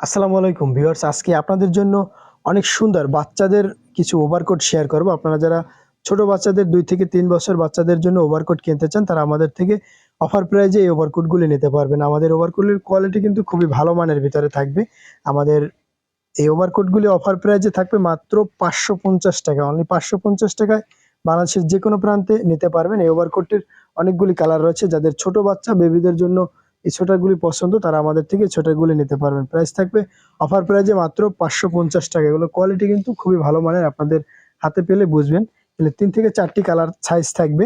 আসসালামু আলাইকুম ভিউয়ার্স, আজকে আপনাদের জন্য অনেক সুন্দর বাচ্চাদের কিছু ওভারকোট শেয়ার করব। আপনারা যারা ছোট বাচ্চাদের দুই থেকে তিন বছর বাচ্চাদের জন্য ওভারকোট কিনতে চান, তারা আমাদের থেকে অফার প্রাইজে এই ওভারকোটগুলি নিতে পারবেন। আমাদের ওভারকোটের কোয়ালিটি কিন্তু খুবই ভালো মানের ভিতরে থাকবে। আমাদের এই ওভারকোটগুলি অফার প্রাইজে থাকবে মাত্র পাঁচশো পঞ্চাশ টাকা। অনলি পাঁচশো পঞ্চাশ টাকায় বাংলাদেশের যে কোনো প্রান্তে নিতে পারবেন। এই ওভারকোটটির অনেকগুলি কালার রয়েছে। যাদের ছোট বাচ্চা বেবিদের জন্য এই ছোটাগুলি পছন্দ, তারা আমাদের থেকে ছোটাগুলি নিতে পারবেন। প্রাইস থাকবে অফার প্রাইজে মাত্র পাঁচশো পঞ্চাশ টাকা। এগুলো কোয়ালিটি কিন্তু খুবই ভালো মানের, আপনাদের হাতে পেলে বুঝবেন। এগুলো তিন থেকে চারটি কালার সাইজ থাকবে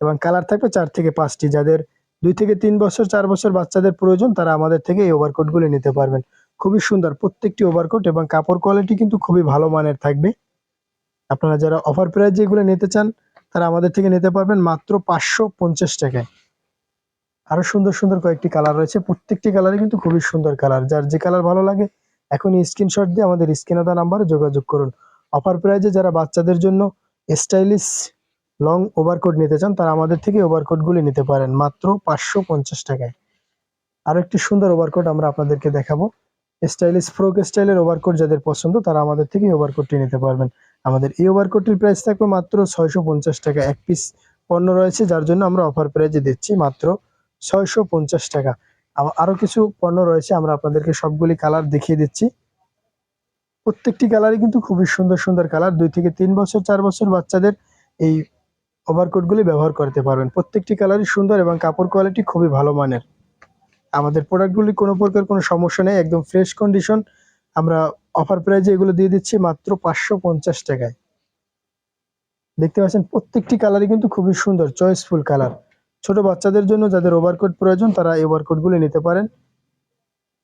এবং কালার থাকবে চার থেকে পাঁচটি। যাদের দুই থেকে তিন বছর, চার বছর বাচ্চাদের প্রয়োজন, তারা আমাদের থেকে এই ওভারকোটগুলি নিতে পারবেন। খুবই সুন্দর প্রত্যেকটি ওভারকোট এবং কাপড় কোয়ালিটি কিন্তু খুবই ভালো মানের থাকবে। আপনারা যারা অফার প্রাইজ যেগুলো নিতে চান, তারা আমাদের থেকে নিতে পারবেন মাত্র পাঁচশো পঞ্চাশ টাকায়। আরও সুন্দর সুন্দর কয়েকটি কালার রয়েছে। প্রত্যেকটি কালারই কিন্তু খুবই সুন্দর কালার যার যে কালার ভালো লাগে, এখনই স্ক্রিনশট দিয়ে আমাদের স্ক্রিনে দেওয়া নাম্বারে যোগাযোগ করুন। অফার প্রাইজে যারা বাচ্চাদের জন্য স্টাইলিশ লং ওভারকোট নিতে চান, তারা আমাদের থেকে ওভারকোটগুলি নিতে পারেন মাত্র পাঁচশো পঞ্চাশ টাকায়। আরও একটি সুন্দর ওভারকোট আমরা আপনাদেরকে দেখাবো। স্টাইলিশ ফ্রোক স্টাইলের ওভারকোট যাদের পছন্দ, তারা আমাদের থেকে ওভারকোটটি নিতে পারবেন। আমাদের এই ওভারকোটটির প্রাইস থাকবে মাত্র ছয়শো পঞ্চাশ টাকা। এক পিস পণ্য রয়েছে, যার জন্য আমরা অফার প্রাইজে দিচ্ছি মাত্র ছয়শো পঞ্চাশ টাকা। আ- আরও কিছু পণ্য রয়েছে, আমরা আপনাদেরকে সবগুলি কালার দেখিয়ে দিচ্ছি। প্রত্যেকটি কালারই কিন্তু খুবই সুন্দর সুন্দর কালার দুই থেকে তিন বছর, চার বছর বাচ্চাদের এই ওভারকোটগুলি ব্যবহার করতে পারবেন। প্রত্যেকটি কালারই সুন্দর এবং কাপড় কোয়ালিটি খুবই ভালো মানের। আমাদের প্রোডাক্টগুলি কোনো প্রকার কোনো সমস্যা নেই, একদম ফ্রেশ কন্ডিশন আমরা অফার প্রাইজে এগুলো দিয়ে দিচ্ছি মাত্র পাঁচশো পঞ্চাশ টাকায়। দেখতে পাচ্ছেন, প্রত্যেকটি কালারই কিন্তু খুবই সুন্দর চয়েসফুল কালার ছোট বাচ্চাদের জন্য যাদের ওভারকোট প্রয়োজন, তারা এই ওভারকোটগুলি নিতে পারেন।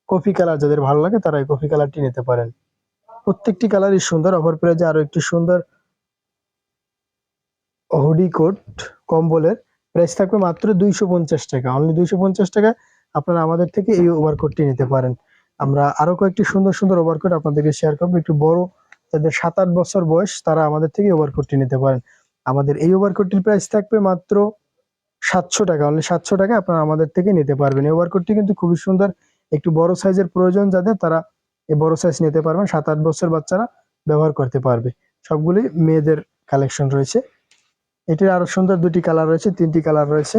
কফি কালার যাদের ভালো লাগে, তারা এই কফি কালারটি নিতে পারেন। প্রত্যেকটি কালারই সুন্দর অফার প্রাইজে আরও একটি সুন্দর হুডি কোট কম্বলের প্রাইস থাকবে মাত্র দুইশো পঞ্চাশ টাকা। অনলি দুইশো পঞ্চাশ টাকায় আপনারা আমাদের থেকে এই ওভারকোটটি নিতে পারেন। আমরা আরও কয়েকটি সুন্দর সুন্দর ওভারকোট আপনাদেরকে শেয়ার করব। একটু বড় যাদের সাত আট বছর বয়স, তারা আমাদের থেকে ওভারকোটটি নিতে পারেন। আমাদের এই ওভারকোটটির প্রাইস থাকবে মাত্র সাতশো টাকা অনলি সাতশো টাকা আপনারা আমাদের থেকে নিতে পারবেন। এই ওভারকোটটি কিন্তু খুবই সুন্দর, একটু বড় সাইজের প্রয়োজন যাদের তারা এই বড় সাইজ নিতে পারবেন সাত আট বছর বাচ্চারা ব্যবহার করতে পারবে। সবগুলি মেয়েদের কালেকশন রয়েছে। এটির আরও সুন্দর দুটি কালার রয়েছে, তিনটি কালার রয়েছে।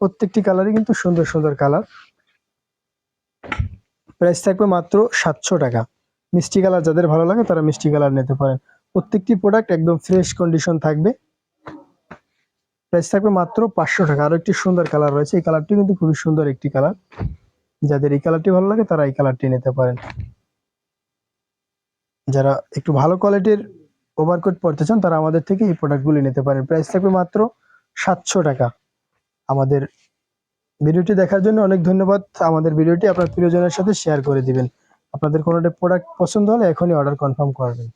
প্রত্যেকটি কালারই কিন্তু সুন্দর সুন্দর কালার প্রাইস থাকবে মাত্র সাতশো টাকা। মিষ্টি কালার যাদের ভালো লাগে তারা মিষ্টি কালার নিতে পারেন। প্রত্যেকটি প্রোডাক্ট একদম ফ্রেশ কন্ডিশন থাকবে। প্রাইস থাকবে মাত্র পাঁচশো টাকা। আরও একটি সুন্দর কালার রয়েছে। এই কালারটি কিন্তু খুবই সুন্দর একটি কালার যাদের এই কালারটি ভালো লাগে, তারা এই কালারটি নিতে পারেন। যারা একটু ভালো কোয়ালিটির ওভারকোট পড়তে চান, তারা আমাদের থেকে এই প্রোডাক্টগুলি নিতে পারেন। প্রাইস থাকবে মাত্র সাতশো টাকা। আমাদের ভিডিওটি দেখার জন্য অনেক ধন্যবাদ। আমাদের ভিডিওটি আপনার প্রিয়জনের সাথে শেয়ার করে দিবেন। আপনাদের কোনো প্রোডাক্ট পছন্দ হলে এখনই অর্ডার কনফার্ম করবেন।